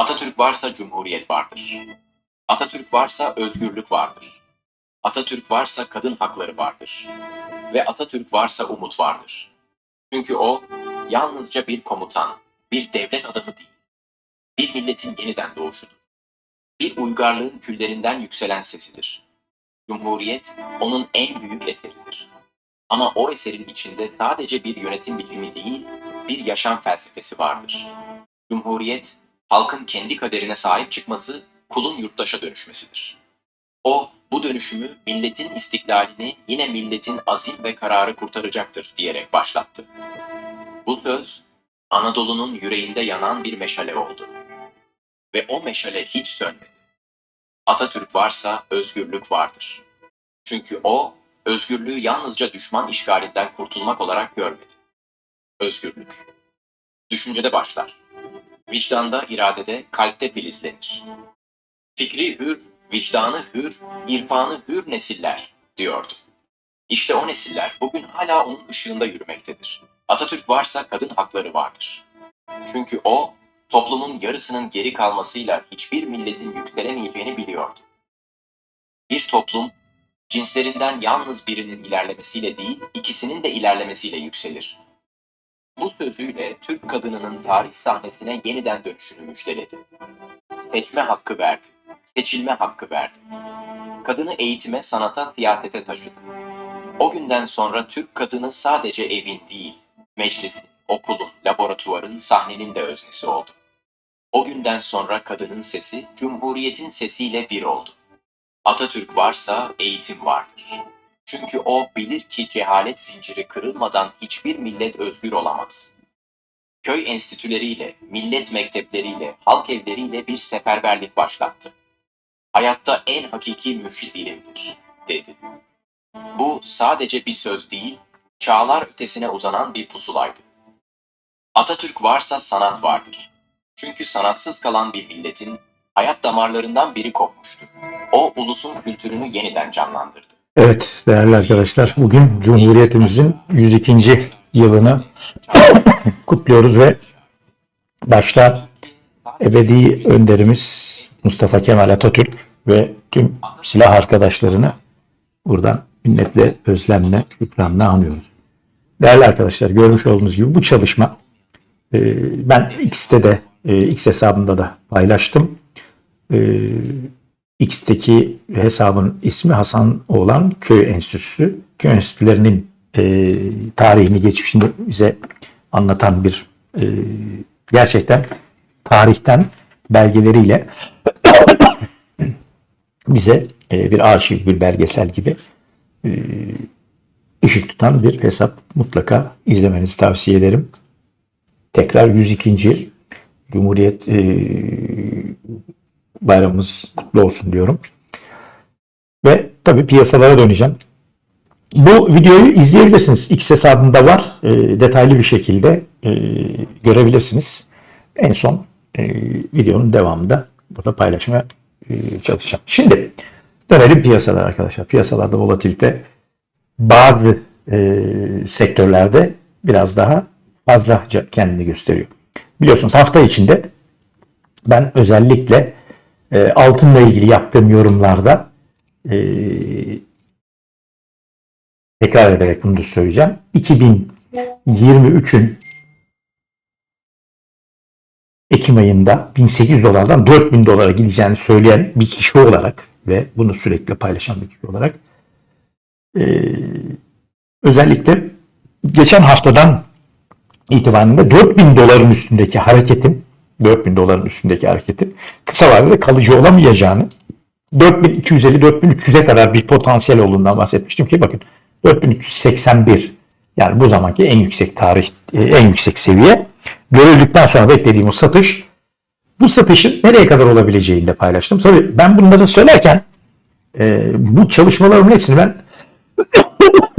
Atatürk varsa cumhuriyet vardır. Atatürk varsa özgürlük vardır. Atatürk varsa kadın hakları vardır. Ve Atatürk varsa umut vardır. Çünkü o yalnızca bir komutan, bir devlet adamı değil. Bir milletin yeniden doğuşudur. Bir uygarlığın küllerinden yükselen sesidir. Cumhuriyet onun en büyük eseridir. Ama o eserin içinde sadece bir yönetim biçimi değil, bir yaşam felsefesi vardır. Cumhuriyet, halkın kendi kaderine sahip çıkması, kulun yurttaşa dönüşmesidir. O, bu dönüşümü milletin istiklalini yine milletin azim ve kararı kurtaracaktır diyerek başlattı. Bu söz, Anadolu'nun yüreğinde yanan bir meşale oldu. Ve o meşale hiç sönmedi. Atatürk varsa özgürlük vardır. Çünkü o, özgürlüğü yalnızca düşman işgalinden kurtulmak olarak görmedi. Özgürlük. Düşüncede başlar. Vicdanda, iradede, kalpte filizlenir. Fikri hür, vicdanı hür, irfanı hür nesiller diyordu. İşte o nesiller bugün hala onun ışığında yürümektedir. Atatürk varsa kadın hakları vardır. Çünkü o, toplumun yarısının geri kalmasıyla hiçbir milletin yükselemeyeceğini biliyordu. Bir toplum, cinslerinden yalnız birinin ilerlemesiyle değil, ikisinin de ilerlemesiyle yükselir. Bu sözüyle Türk kadınının tarih sahnesine yeniden dönüşünü müjdeledi. Seçme hakkı verdi, seçilme hakkı verdi. Kadını eğitime, sanata, siyasete taşıdı. O günden sonra Türk kadını sadece evin değil, meclisin, okulun, laboratuvarın, sahnenin de öznesi oldu. O günden sonra kadının sesi, Cumhuriyet'in sesiyle bir oldu. Atatürk varsa eğitim vardır. Çünkü o bilir ki cehalet zinciri kırılmadan hiçbir millet özgür olamaz. Köy enstitüleriyle, millet mektepleriyle, halk evleriyle bir seferberlik başlattı. Hayatta en hakiki mürşit ilimdir, dedi. Bu sadece bir söz değil, çağlar ötesine uzanan bir pusulaydı. Atatürk varsa sanat vardır. Çünkü sanatsız kalan bir milletin hayat damarlarından biri kopmuştur. O ulusun kültürünü yeniden canlandırdı. Evet değerli arkadaşlar bugün Cumhuriyetimizin 102. yılını kutluyoruz ve başta ebedi önderimiz Mustafa Kemal Atatürk ve tüm silah arkadaşlarını buradan minnetle, özlemle, şükranla anıyoruz. Değerli arkadaşlar görmüş olduğunuz gibi bu çalışma e, ben X'te de e, X hesabımda da paylaştım. X'teki hesabın ismi Hasan olan Köy Enstitüsü. Köy Enstitülerinin e, tarihini, geçmişini bize anlatan bir e, gerçekten tarihten belgeleriyle bize e, bir arşiv, bir belgesel gibi e, ışık tutan bir hesap mutlaka izlemenizi tavsiye ederim. Tekrar 102. Cumhuriyet e, bayramımız kutlu olsun diyorum. Ve tabii piyasalara döneceğim. Bu videoyu izleyebilirsiniz. X hesabında var. E, detaylı bir şekilde e, görebilirsiniz. En son e, videonun devamında burada paylaşmaya e, çalışacağım. Şimdi dönelim piyasalar arkadaşlar. Piyasalarda volatilite bazı e, sektörlerde biraz daha fazlaca kendini gösteriyor. Biliyorsunuz hafta içinde ben özellikle e, altınla ilgili yaptığım yorumlarda e, tekrar ederek bunu da söyleyeceğim. 2023'ün Ekim ayında 1800 dolardan 4000 dolara gideceğini söyleyen bir kişi olarak ve bunu sürekli paylaşan bir kişi olarak e, özellikle geçen haftadan itibaren de 4000 doların üstündeki hareketin 4000 doların üstündeki hareketin kısa vadede kalıcı olamayacağını 4250-4300'e kadar bir potansiyel olduğundan bahsetmiştim ki bakın 4381 yani bu zamanki en yüksek tarih e, en yüksek seviye görüldükten sonra beklediğim o satış bu satışın nereye kadar olabileceğini de paylaştım. Tabii ben bunları söylerken e, bu çalışmalarımın hepsini ben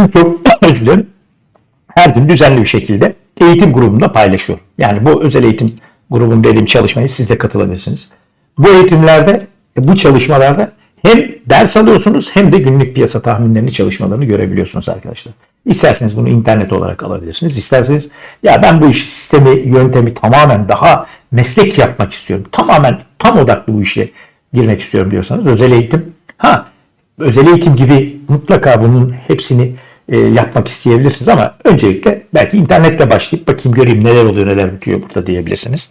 çok özür her gün düzenli bir şekilde eğitim grubunda paylaşıyorum. Yani bu özel eğitim grubum dediğim çalışmayı siz de katılabilirsiniz. Bu eğitimlerde, bu çalışmalarda hem ders alıyorsunuz hem de günlük piyasa tahminlerini, çalışmalarını görebiliyorsunuz arkadaşlar. İsterseniz bunu internet olarak alabilirsiniz. İsterseniz ya ben bu iş sistemi, yöntemi tamamen daha meslek yapmak istiyorum. Tamamen tam odaklı bu işe girmek istiyorum diyorsanız özel eğitim. Ha özel eğitim gibi mutlaka bunun hepsini e, yapmak isteyebilirsiniz ama öncelikle belki internetle başlayıp bakayım göreyim neler oluyor neler bitiyor burada diyebilirsiniz.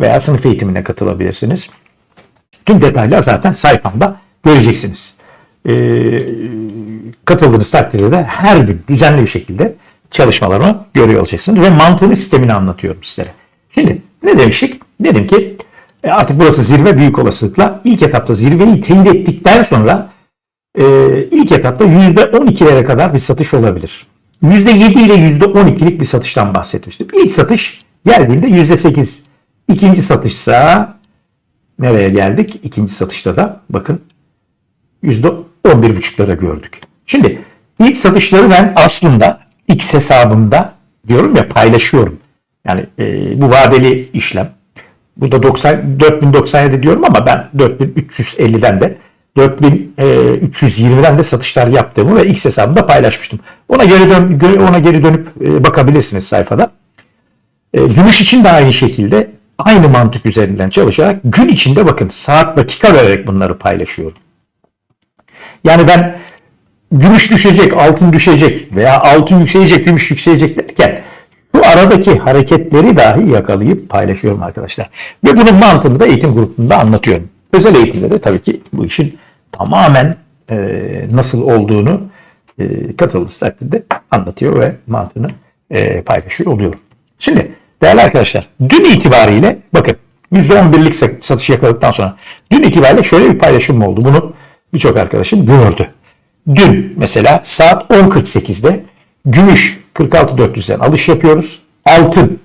Veya sınıf eğitimine katılabilirsiniz. Tüm detaylar zaten sayfamda göreceksiniz. Ee, katıldığınız takdirde de her gün düzenli bir şekilde çalışmalarımı görüyor olacaksınız ve mantığını sistemini anlatıyorum sizlere. Şimdi ne demiştik? Dedim ki e, artık burası zirve büyük olasılıkla ilk etapta zirveyi teyit ettikten sonra e, ilk etapta %12'lere kadar bir satış olabilir. %7 ile %12'lik bir satıştan bahsetmiştim. İlk satış geldiğinde %8. İkinci satışsa nereye geldik? İkinci satışta da bakın %11,5'lara gördük. Şimdi ilk satışları ben aslında X hesabımda diyorum ya paylaşıyorum. Yani e, bu vadeli işlem. Burada 90, 4097 diyorum ama ben 4350'den de 4320'den de satışlar yaptığımı ve X hesabımda paylaşmıştım. Ona geri dön, ona geri dönüp e, bakabilirsiniz sayfada. E, Gümüş için de aynı şekilde aynı mantık üzerinden çalışarak gün içinde bakın saat dakika vererek bunları paylaşıyorum. Yani ben gümüş düşecek, altın düşecek veya altın yükselecek, gümüş yükselecek derken bu aradaki hareketleri dahi yakalayıp paylaşıyorum arkadaşlar. Ve bunun mantığını da eğitim grubunda anlatıyorum. Özel eğitimde de tabii ki bu işin tamamen e, nasıl olduğunu e, katıldığınız takdirde anlatıyor ve mantığını e, paylaşıyor oluyorum. Şimdi değerli arkadaşlar dün itibariyle bakın %11'lik sa- satış yakaladıktan sonra dün itibariyle şöyle bir paylaşım oldu. Bunu birçok arkadaşım gördü. Dün mesela saat 10.48'de gümüş 46.400'den alış yapıyoruz. Altın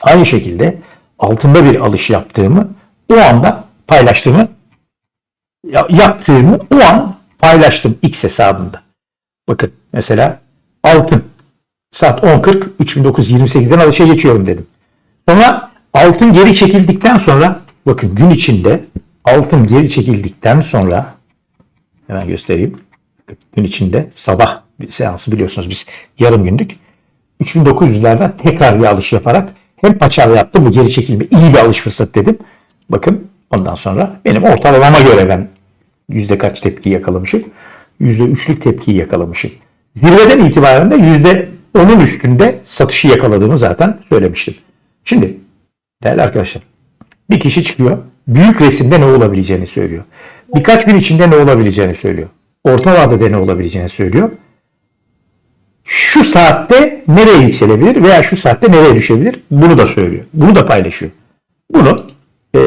aynı şekilde altında bir alış yaptığımı o anda paylaştığımı yaptığımı o an paylaştım X hesabımda. Bakın mesela altın saat 10.40 3928'den alışa geçiyorum dedim. Sonra altın geri çekildikten sonra bakın gün içinde altın geri çekildikten sonra hemen göstereyim. Gün içinde sabah bir seansı biliyorsunuz biz yarım günlük 3900'lerden tekrar bir alış yaparak hem paçal yaptım bu geri çekilme iyi bir alış fırsatı dedim. Bakın ondan sonra benim ortalamama göre ben yüzde kaç tepki yakalamışım? Yüzde üçlük tepkiyi yakalamışım. Zirveden itibaren de yüzde onun üstünde satışı yakaladığımı zaten söylemiştim. Şimdi değerli arkadaşlar bir kişi çıkıyor büyük resimde ne olabileceğini söylüyor. Birkaç gün içinde ne olabileceğini söylüyor. Orta vadede ne olabileceğini söylüyor. Şu saatte nereye yükselebilir veya şu saatte nereye düşebilir bunu da söylüyor. Bunu da paylaşıyor. Bunu e,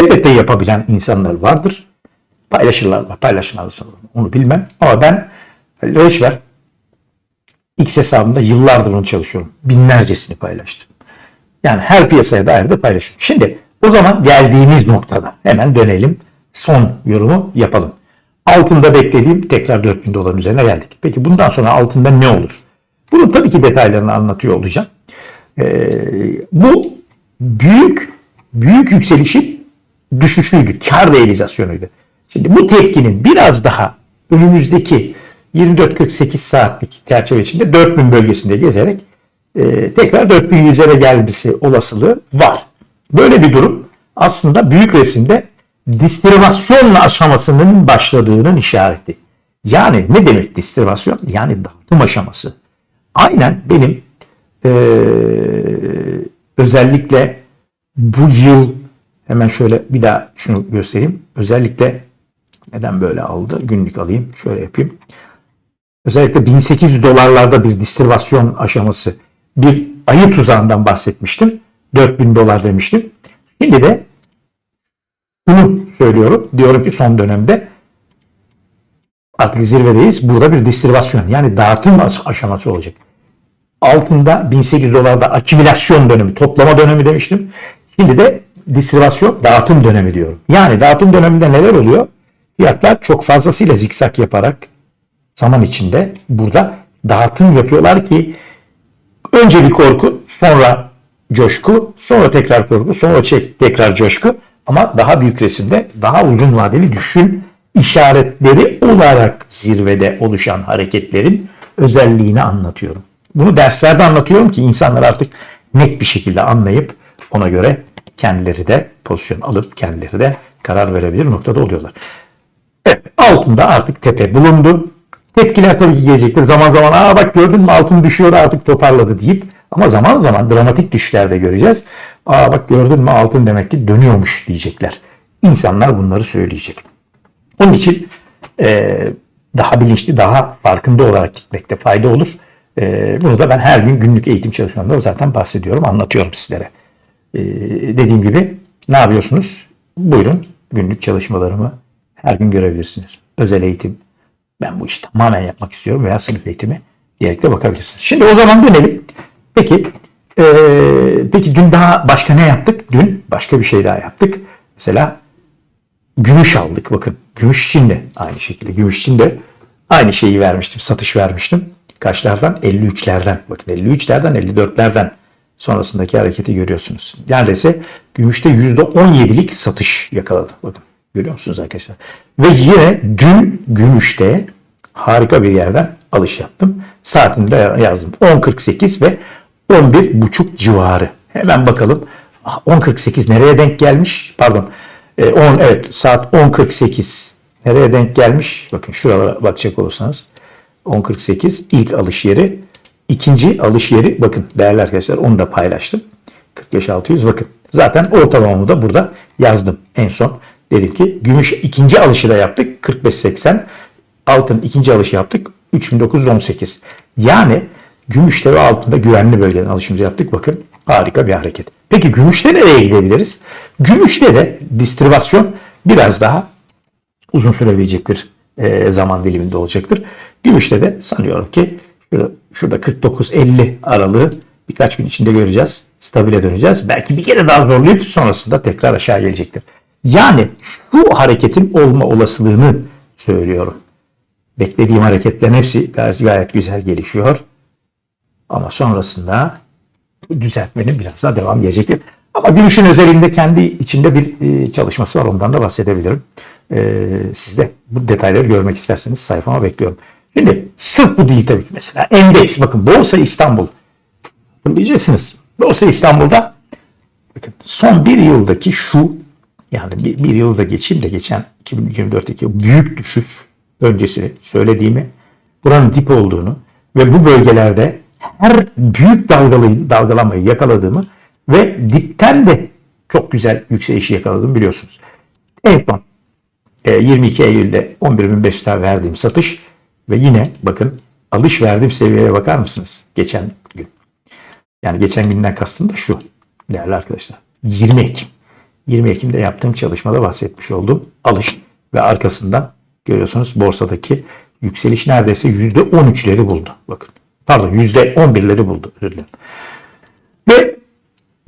elbette yapabilen insanlar vardır. Paylaşırlar mı paylaşmazlar mı onu bilmem. Ama ben Reşver X hesabımda yıllardır onu çalışıyorum. Binlercesini paylaştım. Yani her piyasaya dair de paylaşıyorum. Şimdi o zaman geldiğimiz noktada hemen dönelim. Son yorumu yapalım. Altında beklediğim tekrar 4000 doların üzerine geldik. Peki bundan sonra altında ne olur? Bunun tabii ki detaylarını anlatıyor olacağım. Ee, bu büyük büyük yükselişin düşüşüydü. Kar realizasyonuydu. Şimdi bu tepkinin biraz daha önümüzdeki 24-48 saatlik çerçeve içinde 4000 bölgesinde gezerek e, tekrar 4100'lere gelmesi olasılığı var. Böyle bir durum aslında büyük resimde distribasyon aşamasının başladığının işareti. Yani ne demek distribasyon? Yani dağıtım aşaması. Aynen benim e, özellikle bu yıl hemen şöyle bir daha şunu göstereyim. Özellikle neden böyle aldı? Günlük alayım. Şöyle yapayım. Özellikle 1800 dolarlarda bir distribasyon aşaması bir ayı tuzağından bahsetmiştim. 4000 dolar demiştim. Şimdi de bunu söylüyorum. Diyorum ki son dönemde artık zirvedeyiz. Burada bir distribasyon yani dağıtım aş- aşaması olacak. Altında 1800 dolarda akümülasyon dönemi, toplama dönemi demiştim. Şimdi de distribasyon, dağıtım dönemi diyorum. Yani dağıtım döneminde neler oluyor? Fiyatlar çok fazlasıyla zikzak yaparak zaman içinde burada dağıtım yapıyorlar ki önce bir korku, sonra coşku, sonra tekrar korku, sonra çek, tekrar coşku ama daha büyük resimde daha uzun vadeli düşün işaretleri olarak zirvede oluşan hareketlerin özelliğini anlatıyorum. Bunu derslerde anlatıyorum ki insanlar artık net bir şekilde anlayıp ona göre kendileri de pozisyon alıp kendileri de karar verebilir noktada oluyorlar. Evet, altında artık tepe bulundu. Tepkiler tabii ki gelecektir. Zaman zaman aa bak gördün mü altın düşüyor artık toparladı deyip ama zaman zaman dramatik düşüşler de göreceğiz. Aa bak gördün mü altın demek ki dönüyormuş diyecekler. İnsanlar bunları söyleyecek. Onun için e, daha bilinçli, daha farkında olarak gitmekte fayda olur. E, bunu da ben her gün günlük eğitim çalışmalarında zaten bahsediyorum, anlatıyorum sizlere. E, dediğim gibi ne yapıyorsunuz? Buyurun günlük çalışmalarımı her gün görebilirsiniz. Özel eğitim, ben bu işi tamamen yapmak istiyorum veya sınıf eğitimi diyerek de bakabilirsiniz. Şimdi o zaman dönelim. Peki, e, peki dün daha başka ne yaptık? Dün başka bir şey daha yaptık. Mesela gümüş aldık. Bakın gümüş için de aynı şekilde. Gümüş için de aynı şeyi vermiştim. Satış vermiştim. Kaçlardan? 53'lerden. Bakın 53'lerden 54'lerden sonrasındaki hareketi görüyorsunuz. Neredeyse gümüşte %17'lik satış yakaladı. Bakın görüyor musunuz arkadaşlar? Ve yine dün gümüşte harika bir yerden alış yaptım. Saatini de yazdım. 10.48 ve 11.5 civarı. Hemen bakalım. Ah, 10.48 nereye denk gelmiş? Pardon. E, 10 evet saat 10.48 nereye denk gelmiş? Bakın şuralara bakacak olursanız 10.48 ilk alış yeri. ikinci alış yeri bakın değerli arkadaşlar onu da paylaştım. 45.600 bakın. Zaten ortalamamı da burada yazdım en son. Dedim ki gümüş ikinci alışı da yaptık 45.80. Altın ikinci alışı yaptık 3918. Yani gümüşte ve altında güvenli bölgeden alışımızı yaptık. Bakın harika bir hareket. Peki gümüşte nereye gidebiliriz? Gümüşte de distribasyon biraz daha uzun sürebilecek bir e, zaman diliminde olacaktır. Gümüşte de sanıyorum ki şurada, şurada 49-50 aralığı birkaç gün içinde göreceğiz. Stabile döneceğiz. Belki bir kere daha zorlayıp sonrasında tekrar aşağı gelecektir. Yani şu hareketin olma olasılığını söylüyorum. Beklediğim hareketlerin hepsi gayet, güzel gelişiyor. Ama sonrasında düzeltmenin biraz daha devam gelecektir. Ama gümüşün özelinde kendi içinde bir e, çalışması var. Ondan da bahsedebilirim. E, siz de bu detayları görmek isterseniz sayfama bekliyorum. Şimdi sırf bu değil tabii ki mesela. Endeks bakın Borsa İstanbul. Diyeceksiniz. Borsa İstanbul'da bakın son bir yıldaki şu yani bir, bir yılda geçeyim de geçen 2024'teki büyük düşüş öncesi söylediğimi buranın dip olduğunu ve bu bölgelerde her büyük dalgalı, dalgalamayı yakaladığımı ve dipten de çok güzel yükselişi yakaladığımı biliyorsunuz. En son e, 22 Eylül'de 11.500 verdiğim satış ve yine bakın alış verdiğim seviyeye bakar mısınız? Geçen gün. Yani geçen günden kastım da şu değerli arkadaşlar. 20 Ekim. 20 Ekim'de yaptığım çalışmada bahsetmiş olduğum alış ve arkasından görüyorsunuz borsadaki yükseliş neredeyse %13'leri buldu. Bakın pardon %11'leri buldu. Özür dilerim. Ve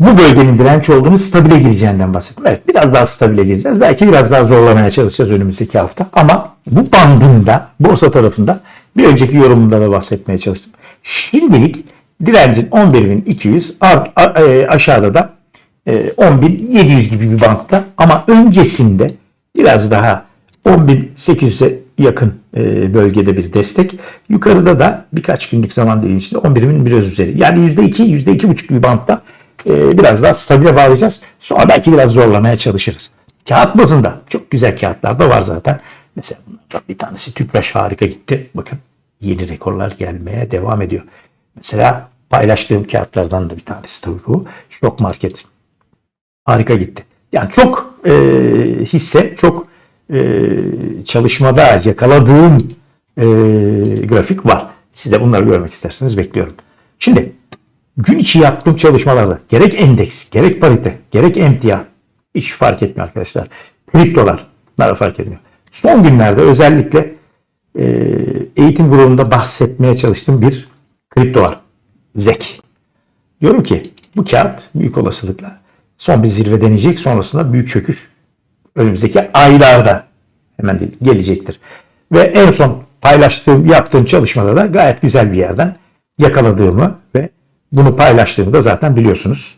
bu bölgenin direnç olduğunu stabile gireceğinden bahsettim. Evet biraz daha stabile gireceğiz. Belki biraz daha zorlamaya çalışacağız önümüzdeki hafta. Ama bu bandında borsa tarafında bir önceki yorumunda da bahsetmeye çalıştım. Şimdilik direncin 11.200 art, a- e, aşağıda da 10.700 gibi bir bantta ama öncesinde biraz daha 10.800'e yakın e, bölgede bir destek. Yukarıda da birkaç günlük zaman dilimi içinde 11.000 biraz üzeri. Yani %2, %2,5 gibi bantta e, biraz daha stabile bağlayacağız. Sonra belki biraz zorlamaya çalışırız. Kağıt bazında çok güzel kağıtlar da var zaten. Mesela bunlardan bir tanesi Tüpraş harika gitti. Bakın yeni rekorlar gelmeye devam ediyor. Mesela paylaştığım kağıtlardan da bir tanesi tabii ki bu. Şok Market harika gitti. Yani çok e, hisse, çok e, çalışmada yakaladığım e, grafik var. Siz de bunları görmek isterseniz bekliyorum. Şimdi gün içi yaptığım çalışmalarda gerek endeks, gerek parite, gerek emtia hiç fark etmiyor arkadaşlar. Kriptolar bunlar fark etmiyor. Son günlerde özellikle e, eğitim grubunda bahsetmeye çalıştığım bir kripto var. ZEK. Diyorum ki bu kağıt büyük olasılıkla son bir zirve deneyecek. Sonrasında büyük çöküş önümüzdeki aylarda hemen değil, gelecektir. Ve en son paylaştığım, yaptığım çalışmada da gayet güzel bir yerden yakaladığımı ve bunu paylaştığımı da zaten biliyorsunuz.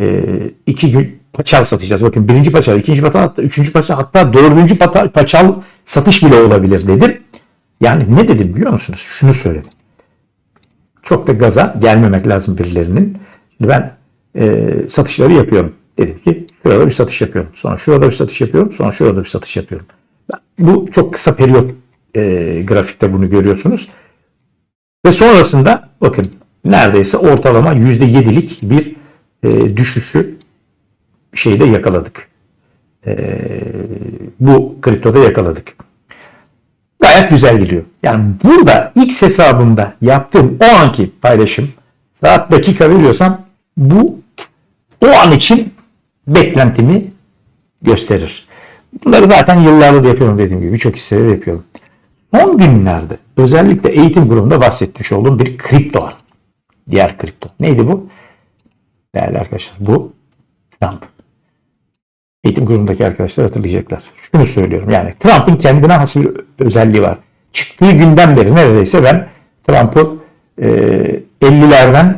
Ee, iki gün paçal satacağız. Bakın birinci paçal, ikinci paçal, hatta üçüncü paçal, hatta dördüncü paçal satış bile olabilir dedim. Yani ne dedim biliyor musunuz? Şunu söyledim. Çok da gaza gelmemek lazım birilerinin. Şimdi ben e, satışları yapıyorum. Dedim ki şurada bir satış yapıyorum. Sonra şurada bir satış yapıyorum. Sonra şurada bir satış yapıyorum. Bu çok kısa periyot e, grafikte bunu görüyorsunuz. Ve sonrasında bakın neredeyse ortalama %7'lik bir e, düşüşü şeyde yakaladık. E, bu kriptoda yakaladık. Gayet güzel gidiyor. Yani burada X hesabımda yaptığım o anki paylaşım saat dakika veriyorsam bu o an için beklentimi gösterir. Bunları zaten yıllardır yapıyorum dediğim gibi. Birçok hisseleri yapıyorum. Son günlerde özellikle eğitim grubunda bahsetmiş olduğum bir kripto var. Diğer kripto. Neydi bu? Değerli arkadaşlar bu Trump. Eğitim grubundaki arkadaşlar hatırlayacaklar. Şunu söylüyorum yani Trump'ın kendine has bir özelliği var. Çıktığı günden beri neredeyse ben Trump'ı e, 50'lerden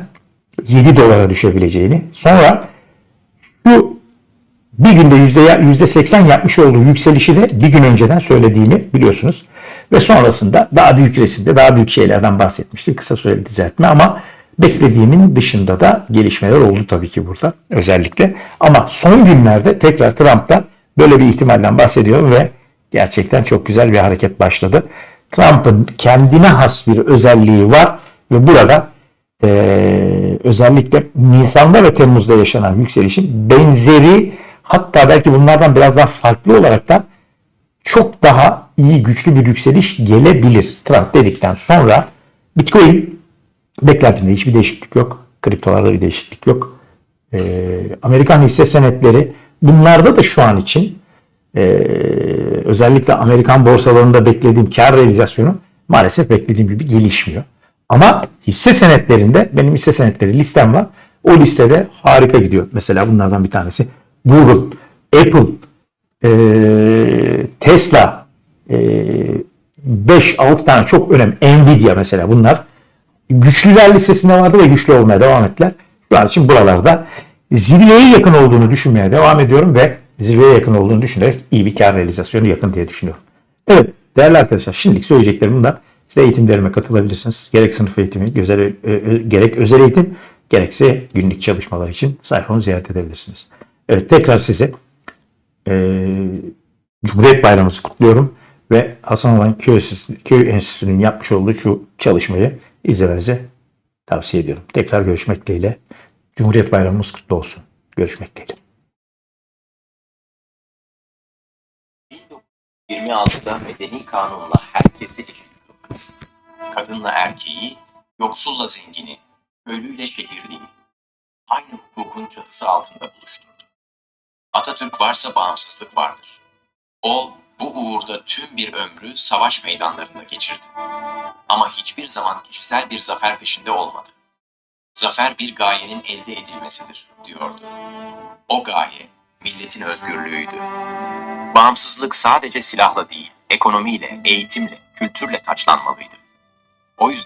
7 dolara düşebileceğini sonra şu bir günde yüzde, 80 yapmış olduğu yükselişi de bir gün önceden söylediğimi biliyorsunuz. Ve sonrasında daha büyük resimde daha büyük şeylerden bahsetmiştim. Kısa süreli düzeltme ama beklediğimin dışında da gelişmeler oldu tabii ki burada özellikle. Ama son günlerde tekrar Trump'ta böyle bir ihtimalden bahsediyorum ve gerçekten çok güzel bir hareket başladı. Trump'ın kendine has bir özelliği var ve burada eee, özellikle Nisan'da ve Temmuz'da yaşanan yükselişin benzeri hatta belki bunlardan biraz daha farklı olarak da çok daha iyi güçlü bir yükseliş gelebilir. Trump dedikten sonra Bitcoin beklentimde hiçbir değişiklik yok. Kriptolarda bir değişiklik yok. Ee, Amerikan hisse senetleri bunlarda da şu an için ee, özellikle Amerikan borsalarında beklediğim kar realizasyonu maalesef beklediğim gibi gelişmiyor. Ama hisse senetlerinde benim hisse senetleri listem var. O listede harika gidiyor. Mesela bunlardan bir tanesi Google, Apple, ee, Tesla, ee, 5-6 tane çok önemli. Nvidia mesela bunlar güçlüler listesinde vardı ve güçlü olmaya devam ettiler. Şu an için buralarda zirveye yakın olduğunu düşünmeye devam ediyorum ve zirveye yakın olduğunu düşünerek iyi bir kar realizasyonu yakın diye düşünüyorum. Evet değerli arkadaşlar şimdilik söyleyeceklerim bunlar. Siz eğitimlerime katılabilirsiniz. Gerek sınıf eğitimi, e, e, gerek özel eğitim, gerekse günlük çalışmalar için sayfamı ziyaret edebilirsiniz. Evet tekrar size e, Cumhuriyet Bayramımızı kutluyorum ve Hasan Olan Köy Köy Enstitüsü'nün yapmış olduğu şu çalışmayı izlemenizi tavsiye ediyorum. Tekrar görüşmek dileğiyle. Cumhuriyet Bayramımız kutlu olsun. Görüşmek dileğiyle. 26'da medeni kanunla herkesi eşit. Kadınla erkeği, yoksulla zengini, ölüyle şehirliyi aynı hukukun çatısı altında buluşturdu. Atatürk varsa bağımsızlık vardır. O bu uğurda tüm bir ömrü savaş meydanlarında geçirdi. Ama hiçbir zaman kişisel bir zafer peşinde olmadı. Zafer bir gayenin elde edilmesidir, diyordu. O gaye, milletin özgürlüğüydü. Bağımsızlık sadece silahla değil, ekonomiyle, eğitimle, kültürle taçlanmalıydı. O yüzden